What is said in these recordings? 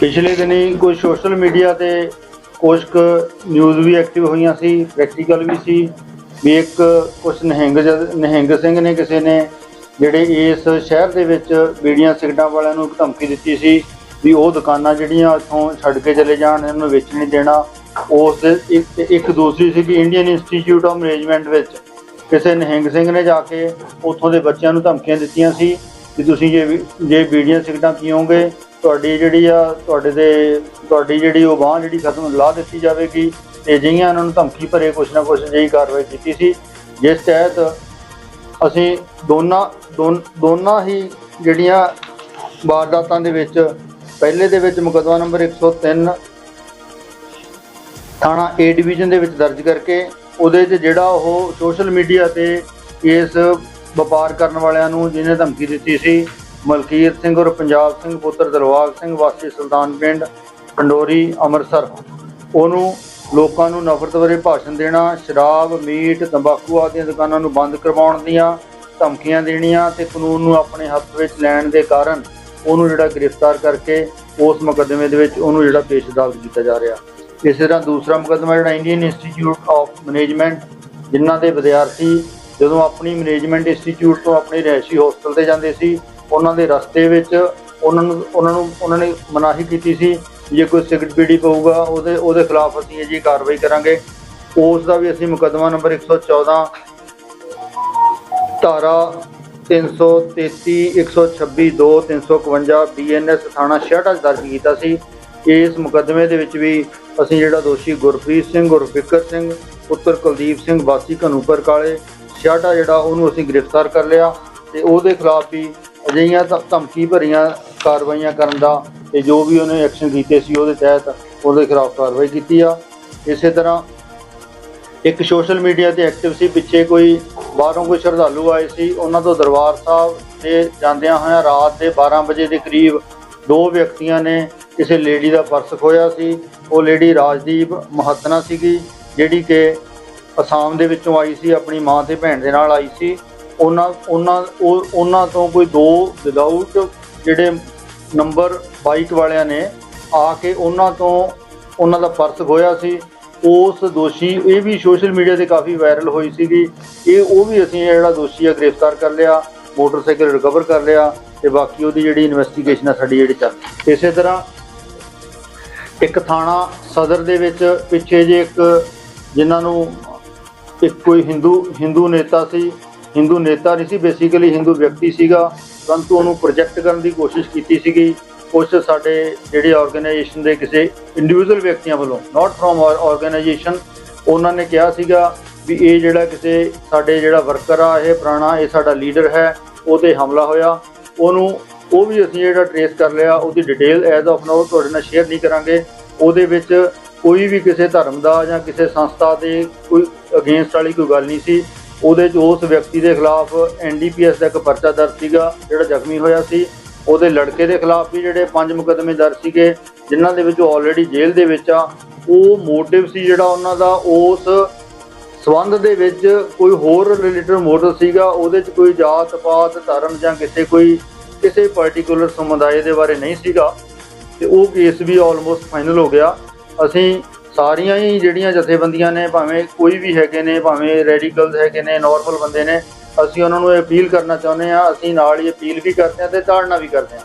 ਪਿਛਲੇ ਦਿਨੀ ਕੁਝ ਸੋਸ਼ਲ ਮੀਡੀਆ ਤੇ ਕੁਝ ਕੁ ਨਿਊਜ਼ ਵੀ ਐਕਟਿਵ ਹੋਈਆਂ ਸੀ ਪ੍ਰੈਕਟੀਕਲ ਵੀ ਸੀ, ਵੀ ਇੱਕ ਕੁਝ ਨਹਿੰਗ ਜਦ- ਨਿਹੰਗ ਸਿੰਘ ਨੇ ਕਿਸੇ ਨੇ ਜਿਹੜੇ ਇਸ ਸ਼ਹਿਰ ਦੇ ਵਿੱਚ ਬੀੜੀਆਂ ਸਿਗਰਟਾਂ ਵਾਲਿਆਂ ਨੂੰ ਇੱਕ ਧਮਕੀ ਦਿੱਤੀ ਸੀ ਵੀ ਉਹ ਦੁਕਾਨਾਂ ਜਿਹੜੀਆਂ ਇੱਥੋਂ ਛੱਡ ਕੇ ਚਲੇ ਜਾਣ, ਇਹਨਾਂ ਨੂੰ ਵੇਚਣ ਨਹੀਂ ਦੇਣਾ। ਉਸ ਦੇ ਇੱਕ ਇੱਕ ਦੂਸਰੀ ਸੀ ਕਿ ਇੰਡੀਅਨ ਇੰਸਟੀਚਿਊਟ ਆਫ ਮੈਨੇਜਮੈਂਟ ਵਿੱਚ। ਕਿਸੇ ਨਹਿੰਗ ਸਿੰਘ ਨੇ ਜਾ ਕੇ ਉੱਥੋਂ ਦੇ ਬੱਚਿਆਂ ਨੂੰ ਧਮਕੀਆਂ ਦਿੱਤੀਆਂ ਸੀ ਕਿ ਤੁਸੀਂ ਜੇ ਵੀ- ਜੇ ਬੀੜੀਆਂ ਸਿਗਰਟਾਂ ਪੀਓਗੇ ਤੁਹਾਡੀ ਜਿਹੜੀ ਆ, ਤੁਹਾਡੇ ਦੇ, ਤੁਹਾਡੀ ਜਿਹੜੀ ਉਹ ਬਾਂਹ ਜਿਹੜੀ ਖਤਮ ਲਾ ਦਿੱਤੀ ਜਾਵੇਗੀ। ਤੇ ਅਜਿਹੀਆਂ ਉਹਨਾਂ ਨੂੰ ਧਮਕੀ ਭਰੇ ਕੁਛ ਨਾ ਕੁਛ ਜਿਹੀ ਕਾਰਵਾਈ ਕੀਤੀ ਸੀ। ਜਿਸ ਤਹਿਤ ਅਸੀਂ ਦੋਨਾਂ ਦੋਨ- ਦੋਨਾਂ ਹੀ ਜਿਹੜੀਆਂ ਵਾਰਦਾਤਾਂ ਦੇ ਵਿੱਚ, ਪਹਿਲੇ ਦੇ ਵਿੱਚ ਮੁਕੱਦਮਾ ਨੰਬਰ 103 ਥਾਣਾ ਏ ਡਿਵੀਜ਼ਨ ਦੇ ਵਿੱਚ ਦਰਜ ਕਰਕੇ, ਉਹਦੇ 'ਚ ਜਿਹੜਾ ਉਹ ਸੋਸ਼ਲ ਮੀਡੀਆ ਤੇ ਇਸ ਵਪਾਰ ਕਰਨ ਵਾਲਿਆਂ ਨੂੰ ਜਿਹਨੇ ਧਮਕੀ ਦਿੱਤੀ ਸੀ ਮਲਕੀਰ ਸਿੰਘ ਔਰ ਪੰਜਾਬ ਸਿੰਘ ਪੁੱਤਰ ਦਲਵਾਗ ਸਿੰਘ, ਵਾਸੀ ਸੁਲਤਾਨ ਪਿੰਡ ਪੰਡੋਰੀ, ਅੰਮ੍ਰਿਤਸਰ। ਉਹਨੂੰ ਲੋਕਾਂ ਨੂੰ ਨਫ਼ਰਤ ਬਾਰੇ ਭਾਸ਼ਣ ਦੇਣਾ, ਸ਼ਰਾਬ, ਮੀਟ, ਤੰਬਾਕੂ ਆਦਿ ਦੀਆਂ ਦੁਕਾਨਾਂ ਨੂੰ ਬੰਦ ਕਰਵਾਉਣ ਦੀਆਂ ਧਮਕੀਆਂ ਦੇਣੀਆਂ ਤੇ ਕਾਨੂੰਨ ਨੂੰ ਆਪਣੇ ਹੱਥ ਵਿੱਚ ਲੈਣ ਦੇ ਕਾਰਨ ਉਹਨੂੰ ਜਿਹੜਾ ਗ੍ਰਿਫਤਾਰ ਕਰਕੇ ਉਸ ਮੁਕੱਦਮੇ ਦੇ ਵਿੱਚ ਉਹਨੂੰ ਜਿਹੜਾ ਪੇਸ਼ ਅਦਾਲਤ ਕੀਤਾ ਜਾ ਰਿਹਾ। ਇਸੇ ਤਰ੍ਹਾਂ ਦੂਸਰਾ ਮੁਕੱਦਮਾ ਜਿਹੜਾ ਇੰਡੀਅਨ ਇੰਸਟੀਚਿਊਟ ਆਫ ਮੈਨੇਜਮੈਂਟ, ਜਿਨ੍ਹਾਂ ਦੇ ਵਿਦਿਆਰਥੀ ਜਦੋਂ ਆਪਣੀ ਮੈਨੇਜਮੈਂਟ ਇੰਸਟੀਚਿਊਟ ਤੋਂ ਆਪਣੀ ਰਿਹਾਇਸ਼ੀ ਹੋਸਟਲ ਤੇ ਜਾਂਦੇ ਸੀ ਉਹਨਾਂ ਦੇ ਰਸਤੇ ਵਿੱਚ ਉਹਨਾਂ ਨੂੰ ਉਹਨਾਂ ਨੂੰ, ਉਹਨਾਂ ਨੇ ਮਨਾਹੀ ਕੀਤੀ ਸੀ, ਜੇ ਕੋਈ ਸਿਗਰਟ ਪੀੜੀ ਪਊਗਾ, ਉਹਦੇ ਉਹਦੇ ਖਿਲਾਫ ਅਸੀਂ ਇਹ ਜੀ ਕਾਰਵਾਈ ਕਰਾਂਗੇ। ਉਸ ਦਾ ਵੀ ਅਸੀਂ ਮੁਕੱਦਮਾ ਨੰਬਰ 114 ਧਾਰਾ 333 126 2 351 ਬੀਐਨਐਸ ਥਾਣਾ ਛਿਆਟਾ 'ਚ ਦਰਜ ਕੀਤਾ ਸੀ। ਇਸ ਮੁਕੱਦਮੇ ਦੇ ਵਿੱਚ ਵੀ ਅਸੀਂ ਜਿਹੜਾ ਦੋਸ਼ੀ ਗੁਰਪ੍ਰੀਤ ਸਿੰਘ ਔਰ ਫਿਕਰ ਸਿੰਘ, ਪੁੱਤਰ ਕੁਲਦੀਪ ਸਿੰਘ, ਵਾਸੀ ਘਨੂਪਰ ਕਾਲੇ ਛਿਆਟਾ ਜਿਹੜਾ, ਉਹਨੂੰ ਅਸੀਂ ਗ੍ਰਿਫਤਾਰ ਕਰ ਲਿਆ ਤੇ ਉਹਦੇ ਖਿਲਾਫ ਵੀ ਅਜਿਹੀਆਂ ਧਮਕੀ ਭਰੀਆਂ ਕਾਰਵਾਈਆਂ ਕਰਨ ਦਾ ਤੇ ਜੋ ਵੀ ਉਹਨੇ ਐਕਸ਼ਨ ਕੀਤੇ ਸੀ ਉਹਦੇ ਤਹਿਤ ਉਹਦੇ ਖਿਲਾਫ ਕਾਰਵਾਈ ਕੀਤੀ ਆ। ਇਸੇ ਤਰ੍ਹਾਂ ਇੱਕ ਸੋਸ਼ਲ ਮੀਡੀਆ ਤੇ ਐਕਟਿਵ ਸੀ, ਪਿੱਛੇ ਕੋਈ ਬਾਹਰੋਂ ਕੋਈ ਸ਼ਰਧਾਲੂ ਆਏ ਸੀ, ਉਹਨਾਂ ਤੋਂ ਦਰਬਾਰ ਸਾਹਿਬ ਤੇ ਜਾਂਦਿਆਂ ਹੋਇਆਂ ਰਾਤ ਦੇ 12 ਵਜੇ ਦੇ ਕਰੀਬ ਦੋ ਵਿਅਕਤੀਆਂ ਨੇ ਕਿਸੇ ਲੇਡੀ ਦਾ ਪਰਸ ਖੋਇਆ ਸੀ। ਉਹ ਲੇਡੀ ਰਾਜਦੀਪ ਮਹਤਨਾ ਸੀਗੀ, ਜਿਹੜੀ ਕਿ ਅਸਾਮ ਦੇ ਵਿੱਚੋਂ ਆਈ ਸੀ, ਆਪਣੀ ਮਾਂ ਤੇ ਭੈਣ ਦੇ ਨਾਲ ਆਈ ਸੀ। ਉਹਨਾਂ ਉਹਨਾਂ ਉਹਨਾਂ ਤੋਂ ਕੋਈ ਦੋ ਵਿਦਆਊਟ ਜਿਹੜੇ ਨੰਬਰ ਬਾਈਕ ਵਾਲਿਆਂ ਨੇ ਆ ਕੇ ਉਹਨਾਂ ਤੋਂ ਉਹਨਾਂ ਦਾ ਪਰਸ ਖੋਇਆ ਸੀ। ਉਸ ਦੋਸ਼ੀ, ਇਹ ਵੀ ਸੋਸ਼ਲ ਮੀਡੀਆ ਤੇ ਕਾਫੀ ਵਾਇਰਲ ਹੋਈ ਸੀਗੀ। ਇਹ, ਉਹ ਵੀ ਅਸੀਂ ਜਿਹੜਾ ਦੋਸ਼ੀ ਆ ਗ੍ਰਿਫਤਾਰ ਕਰ ਲਿਆ, ਮੋਟਰਸਾਈਕਲ ਰਿਕਵਰ ਕਰ ਲਿਆ ਤੇ ਬਾਕੀ ਉਹਦੀ ਜਿਹੜੀ ਇਨਵੈਸਟੀਗੇਸ਼ਨ ਆ ਸਾਡੀ ਜਿਹੜੀ ਚੱਲ ਇਸੇ ਤਰ੍ਹਾਂ ਇੱਕ ਥਾਣਾ ਸਦਰ ਦੇ ਵਿੱਚ ਪਿੱਛੇ ਜੇ ਇੱਕ ਜਿਨ੍ਹਾਂ ਨੂੰ ਇੱਕ ਕੋਈ ਹਿੰਦੂ ਹਿੰਦੂ ਨੇਤਾ ਸੀ ਹਿੰਦੂ ਨੇਤਾ ਨਹੀਂ ਸੀ ਬੇਸਿਕਲੀ ਹਿੰਦੂ ਵਿਅਕਤੀ ਸੀਗਾ, ਪਰੰਤੂ ਉਹਨੂੰ ਪ੍ਰੋਜੈਕਟ ਕਰਨ ਦੀ ਕੋਸ਼ਿਸ਼ ਕੀਤੀ ਸੀਗੀ। ਕੁਝ ਸਾਡੇ ਜਿਹੜੇ ਆਰਗੇਨਾਈਜੇਸ਼ਨ ਦੇ ਕਿਸੇ ਇੰਡੀਵਿਜੂਅਲ ਵਿਅਕਤੀਆਂ ਵੱਲੋਂ ਨਾਟ ਫਰੋਮ ਆਰਗੇਨਾਈਜੇਸ਼ਨ ਉਹਨਾਂ ਨੇ ਕਿਹਾ ਸੀਗਾ ਵੀ ਇਹ ਜਿਹੜਾ ਕਿਸੇ ਸਾਡੇ ਜਿਹੜਾ ਵਰਕਰ ਆ, ਇਹ ਪੁਰਾਣਾ, ਇਹ ਸਾਡਾ ਲੀਡਰ ਹੈ ਉਹ ਤੇ ਹਮਲਾ ਹੋਇਆ। ਉਹਨੂੰ, ਉਹ ਵੀ ਅਸੀਂ ਜਿਹੜਾ ਟਰੇਸ ਕਰ ਲਿਆ, ਉਹਦੀ ਡਿਟੇਲ ਐਜ਼ ਆਫ ਨਾਓ ਤੁਹਾਡੇ ਨਾਲ ਸ਼ੇਅਰ ਨਹੀਂ ਕਰਾਂਗੇ। ਉਹਦੇ ਵਿੱਚ ਕੋਈ ਵੀ ਕਿਸੇ ਧਰਮ ਦਾ ਜਾਂ ਕਿਸੇ ਸੰਸਥਾ ਦੇ ਕੋਈ ਅਗੇਂਸਟ ਵਾਲੀ ਕੋਈ ਗੱਲ ਨਹੀਂ ਸੀ। ਉਹਦੇ 'ਚ ਉਸ ਵਿਅਕਤੀ ਦੇ ਖਿਲਾਫ ਐਨਡੀਪੀਐਸ ਦਾ ਇੱਕ ਪਰਚਾ ਦਰਜ ਸੀਗਾ, ਜਿਹੜਾ ਜ਼ਖਮੀ ਹੋਇਆ ਸੀ। ਉਹਦੇ ਲੜਕੇ ਦੇ ਖਿਲਾਫ ਵੀ ਜਿਹੜੇ ਪੰਜ ਮੁਕੱਦਮੇ ਦਰਜ ਸੀਗੇ, ਜਿਨ੍ਹਾਂ ਦੇ ਵਿੱਚ ਆਲਰੇਡੀ ਜੇਲ੍ਹ ਦੇ ਵਿੱਚ ਆ। ਉਹ ਮੋਟਿਵ ਸੀ ਜਿਹੜਾ ਉਹਨਾਂ ਦਾ, ਉਸ ਸਬੰਧ ਦੇ ਵਿੱਚ ਕੋਈ ਹੋਰ ਰਿਲੇਟਡ ਮੋਟਿਵ ਸੀਗਾ, ਉਹਦੇ 'ਚ ਕੋਈ ਜਾਤ ਪਾਤ ਧਰਮ ਜਾਂ ਕਿਸੇ ਕੋਈ, ਕਿਸੇ ਪਾਰਟਿਕੂਲਰ ਸਮੁਦਾਇ ਦੇ ਬਾਰੇ ਨਹੀਂ ਸੀਗਾ। ਤੇ ਉਹ ਕੇਸ ਵੀ ਆਲਮੋਸਟ ਫਾਈਨਲ ਹੋ ਗਿਆ। ਅਸੀਂ ਸਾਰੀਆਂ ਹੀ ਜਿਹੜੀਆਂ ਜਥੇਬੰਦੀਆਂ ਨੇ, ਭਾਵੇਂ ਕੋਈ ਵੀ ਹੈਗੇ ਨੇ, ਭਾਵੇਂ ਰੈਡੀਕਲਸ ਹੈਗੇ ਨੇ ਨਾਰਮਲ ਬੰਦੇ ਨੇ, ਅਸੀਂ ਉਹਨਾਂ ਨੂੰ ਇਹ ਅਪੀਲ ਕਰਨਾ ਚਾਹੁੰਦੇ ਆ ਅਸੀਂ ਨਾਲ ਹੀ ਅਪੀਲ ਵੀ ਕਰਦੇ ਆ ਤੇ ਤਾੜਨਾ ਵੀ ਕਰਦੇ ਆ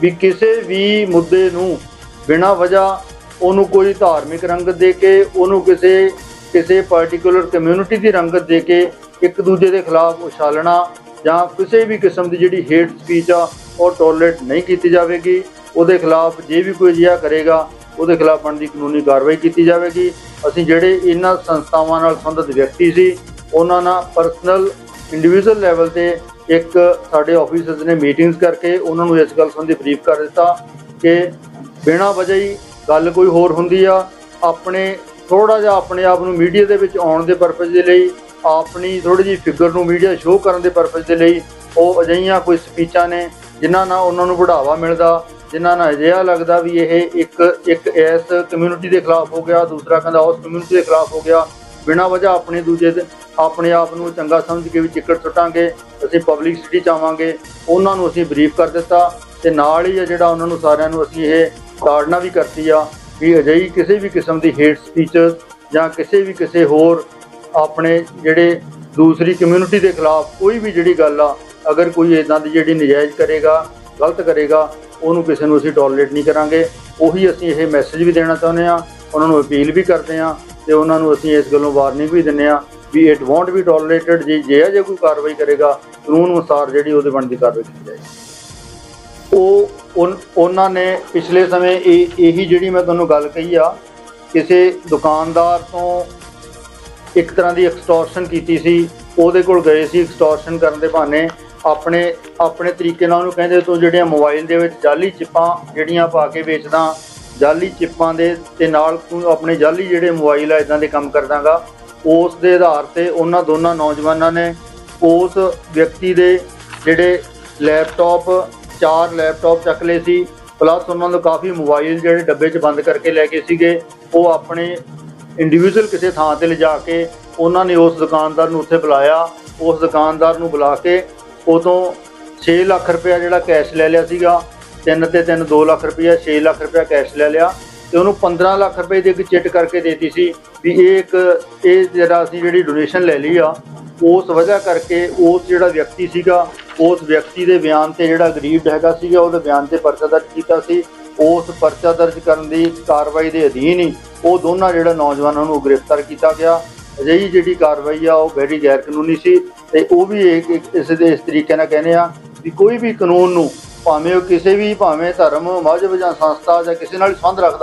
ਵੀ ਕਿਸੇ ਵੀ ਮੁੱਦੇ ਨੂੰ ਬਿਨਾਂ ਵਜ੍ਹਾ ਉਹਨੂੰ ਕੋਈ ਧਾਰਮਿਕ ਰੰਗਤ ਦੇ ਕੇ, ਉਹਨੂੰ ਕਿਸੇ ਕਿਸੇ ਪਾਰਟਿਕੂਲਰ ਕਮਿਊਨਿਟੀ ਦੀ ਰੰਗਤ ਦੇ ਕੇ ਇੱਕ ਦੂਜੇ ਦੇ ਖਿਲਾਫ ਉਛਾਲਣਾ ਜਾਂ ਕਿਸੇ ਵੀ ਕਿਸਮ ਦੀ ਜਿਹੜੀ ਹੇਟ ਸਪੀਚ ਆ, ਉਹ ਟੋਲਰੇਟ ਨਹੀਂ ਕੀਤੀ ਜਾਵੇਗੀ। ਉਹਦੇ ਖਿਲਾਫ ਜੇ ਵੀ ਕੋਈ ਅਜਿਹਾ ਕਰੇਗਾ ਉਹਦੇ ਖਿਲਾਫ ਬਣਦੀ ਕਾਨੂੰਨੀ ਕਾਰਵਾਈ ਕੀਤੀ ਜਾਵੇਗੀ। ਅਸੀਂ ਜਿਹੜੇ ਇਹਨਾਂ ਸੰਸਥਾਵਾਂ ਨਾਲ ਸੰਬੰਧਿਤ ਵਿਅਕਤੀ ਸੀ, ਉਹਨਾਂ ਨਾਲ ਪਰਸਨਲ ਇੰਡੀਵਿਜੂਅਲ ਲੈਵਲ ਤੇ ਇੱਕ ਸਾਡੇ ਆਫੀਸਰਸ ਨੇ ਮੀਟਿੰਗਸ ਕਰਕੇ ਉਹਨਾਂ ਨੂੰ ਇਸ ਗੱਲ ਸੰਬੰਧੀ ਬਰੀਫ ਕਰ ਦਿੱਤਾ ਕਿ ਬਿਨਾਂ ਵਜ੍ਹਾ ਹੀ ਗੱਲ ਕੋਈ ਹੋਰ ਹੁੰਦੀ ਆ। ਆਪਣੇ ਥੋੜਾ ਜਿਹਾ ਆਪਣੇ ਆਪ ਨੂੰ ਮੀਡੀਆ ਦੇ ਵਿੱਚ ਆਉਣ ਦੇ ਪਰਪਸ ਦੇ ਲਈ, ਆਪਣੀ ਥੋੜੀ ਜਿਹੀ ਫਿਗਰ ਨੂੰ ਮੀਡੀਆ ਸ਼ੋਅ ਕਰਨ ਦੇ ਪਰਪਸ ਦੇ ਲਈ ਉਹ ਅਜਿਹੀਆਂ ਕੋਈ ਸਪੀਚਾਂ ਨੇ ਜਿਨ੍ਹਾਂ ਨਾਲ ਉਹਨਾਂ ਨੂੰ ਵਧਾਵਾ ਮਿਲਦਾ। ਜਿਨ੍ਹਾਂ ਨਾਲ ਅਜਿਹਾ ਲੱਗਦਾ ਵੀ ਇਹ ਇੱਕ ਇੱਕ ਇਸ ਕਮਿਊਨਿਟੀ ਦੇ ਖਿਲਾਫ ਹੋ ਗਿਆ, ਦੂਸਰਾ ਕਹਿੰਦਾ ਉਸ ਕਮਿਊਨਿਟੀ ਦੇ ਖਿਲਾਫ ਹੋ ਗਿਆ। ਬਿਨਾਂ ਵਜ੍ਹਾ ਆਪਣੇ ਦੂਜੇ ਦੇ, ਆਪਣੇ ਆਪ ਨੂੰ ਚੰਗਾ ਸਮਝ ਕੇ ਵੀ ਚਿੱਕੜ ਸੁੱਟਾਂਗੇ, ਅਸੀਂ ਪਬਲਿਸਿਟੀ ਚਾਹਾਂਗੇ ਉਹਨਾਂ ਨੂੰ ਅਸੀਂ ਬਰੀਫ ਕਰ ਦਿੱਤਾ ਤੇ ਨਾਲ ਹੀ ਜਿਹੜਾ ਉਹਨਾਂ ਨੂੰ ਸਾਰਿਆਂ ਨੂੰ ਅਸੀਂ ਇਹ ਤਾੜਨਾ ਵੀ ਕਰਤੀ ਆ ਵੀ ਅਜਿਹੀ ਕਿਸੇ ਵੀ ਕਿਸਮ ਦੀ ਹੇਟ ਸਪੀਚ ਜਾਂ ਕਿਸੇ ਵੀ ਕਿਸੇ ਹੋਰ ਆਪਣੇ ਜਿਹੜੇ ਦੂਸਰੀ ਕਮਿਊਨਿਟੀ ਦੇ ਖਿਲਾਫ ਕੋਈ ਵੀ ਜਿਹੜੀ ਗੱਲ ਆ, ਅਗਰ ਕੋਈ ਇਦਾਂ ਦੀ ਜਿਹੜੀ ਨਜਾਇਜ਼ ਕਰੇਗਾ, ਗਲਤ ਕਰੇਗਾ ਉਹਨੂੰ ਕਿਸੇ ਨੂੰ ਅਸੀਂ ਟੋਲਰੇਟ ਨਹੀਂ ਕਰਾਂਗੇ। ਉਹੀ ਅਸੀਂ ਇਹ ਮੈਸੇਜ ਵੀ ਦੇਣਾ ਚਾਹੁੰਦੇ ਆ ਉਹਨਾਂ ਨੂੰ ਅਪੀਲ ਵੀ ਕਰਦੇ ਆ ਤੇ ਉਹਨਾਂ ਨੂੰ ਅਸੀਂ ਇਸ ਗੱਲੋਂ ਵਾਰਨਿੰਗ ਵੀ ਦਿੰਦੇ ਆ ਵੀ ਇਟ ਵੋਂਟ ਬੀ ਟੋਲਰੇਟਡ ਜੇ ਜੇ ਅਜੇ ਕੋਈ ਕਾਰਵਾਈ ਕਰੇਗਾ, ਕਾਨੂੰਨ ਅਨੁਸਾਰ ਜਿਹੜੀ ਉਹਦੇ ਬਣਦੀ ਕਾਰਵਾਈ ਕੀਤੀ ਜਾਏਗੀ। ਉਹ ਉਨ- ਉਹਨਾਂ ਨੇ ਪਿਛਲੇ ਸਮੇਂ ਇਹ, ਇਹੀ ਜਿਹੜੀ ਮੈਂ ਤੁਹਾਨੂੰ ਗੱਲ ਕਹੀ ਆ, ਕਿਸੇ ਦੁਕਾਨਦਾਰ ਤੋਂ ਇੱਕ ਤਰ੍ਹਾਂ ਦੀ ਐਕਸਟੋਰਸ਼ਨ ਕੀਤੀ ਸੀ, ਉਹਦੇ ਕੋਲ ਗਏ ਸੀ ਐਕਸਟੋਰਸ਼ਨ ਕਰਨ ਦੇ ਬਹਾਨੇ ਆਪਣੇ ਆਪਣੇ ਤਰੀਕੇ ਨਾਲ ਉਹਨੂੰ ਕਹਿੰਦੇ ਤੋਂ ਜਿਹੜੀਆਂ ਮੋਬਾਈਲ ਦੇ ਵਿੱਚ ਜਾਲੀ ਚਿੱਪਾਂ ਜਿਹੜੀਆਂ ਪਾ ਕੇ ਵੇਚਦਾ, ਜਾਲੀ ਚਿੱਪਾਂ ਦੇ, ਤੇ ਨਾਲ ਆਪਣੇ ਜਾਲੀ ਜਿਹੜੇ ਮੋਬਾਈਲ ਆ ਇਦਾਂ ਦੇ ਕੰਮ ਕਰਦਾਗਾ, ਉਸ ਦੇ ਆਧਾਰ ਤੇ ਉਹਨਾਂ ਦੋਨਾਂ ਨੌਜਵਾਨਾਂ ਨੇ ਉਸ ਵਿਅਕਤੀ ਦੇ ਜਿਹੜੇ ਲੈਪਟਾਪ ਚਾਰ ਲੈਪਟਾਪ ਚੱਕ ਲਏ ਸੀ ਪਲੱਸ ਉਹਨਾਂ ਨੂੰ ਕਾਫੀ ਮੋਬਾਈਲ ਜਿਹੜੇ ਡੱਬੇ 'ਚ ਬੰਦ ਕਰਕੇ ਲੈ ਕੇ ਸੀਗੇ, ਉਹ ਆਪਣੇ ਇੰਡੀਵਿਜੂਅਲ ਕਿਸੇ ਥਾਂ ਤੇ ਲਿਜਾ ਕੇ ਉਹਨਾਂ ਨੇ ਉਸ ਦੁਕਾਨਦਾਰ ਨੂੰ ਉੱਥੇ ਬੁਲਾਇਆ, ਉਸ ਦੁਕਾਨਦਾਰ ਨੂੰ ਬੁਲਾ ਕੇ ਉਦੋਂ 6 ਲੱਖ ਰੁਪਇਆ ਜਿਹੜਾ ਕੈਸ਼ ਲੈ ਲਿਆ ਸੀਗਾ, ਤਿੰਨ ਤੇ ਤਿੰਨ 2 ਲੱਖ ਰੁਪਇਆ 6 ਲੱਖ ਰੁਪਇਆ ਕੈਸ਼ ਲੈ ਲਿਆ ਤੇ ਉਹਨੂੰ 15 ਲੱਖ ਰੁਪਏ ਦੀ ਇੱਕ ਚਿੱਟ ਕਰਕੇ ਦੇਤੀ ਸੀ ਵੀ ਇਹ ਇੱਕ ਇਹ ਜਿਹੜਾ ਅਸੀਂ ਜਿਹੜੀ ਡੋਨੇਸ਼ਨ ਲੈ ਲਈ ਆ, ਉਸ ਵਜ੍ਹਾ ਕਰਕੇ ਉਸ ਜਿਹੜਾ ਵਿਅਕਤੀ ਸੀਗਾ, ਉਸ ਵਿਅਕਤੀ ਦੇ ਬਿਆਨ ਤੇ ਜਿਹੜਾ ਗਰੀਬ ਹੈਗਾ ਸੀਗਾ, ਉਹਦੇ ਬਿਆਨ ਤੇ ਪਰਚਾ ਦਰਜ ਕੀਤਾ ਸੀ। ਉਸ ਪਰਚਾ ਦਰਜ ਕਰਨ ਦੀ ਕਾਰਵਾਈ ਦੇ ਅਧੀਨ ਹੀ ਉਹ ਦੋਨਾਂ ਜਿਹੜਾ ਨੌਜਵਾਨਾਂ ਨੂੰ ਗ੍ਰਿਫਤਾਰ ਕੀਤਾ ਗਿਆ। ਅਜਿਹੀ ਜਿਹੜੀ ਕਾਰਵਾਈ ਆ, ਉਹ ਬੜੀ ਗੈਰ ਕਾਨੂੰਨੀ ਸੀ। ਤੇ ਉਹ ਵੀ ਇੱਕ ਇਸ ਦੇ ਇਸ ਤਰੀਕੇ ਨਾਲ ਕਹਿੰਦੇ ਆ ਵੀ ਕੋਈ ਵੀ ਕਾਨੂੰਨ ਨੂੰ ਭਾਵੇਂ ਉਹ ਕਿਸੇ ਵੀ ਭਾਵੇਂ ਧਰਮ ਮਜ਼ਹਬ ਜਾਂ ਸੰਸਥਾ ਜਾਂ ਕਿਸੇ ਨਾਲ ਸੰਬੰਧ ਰੱਖਦਾ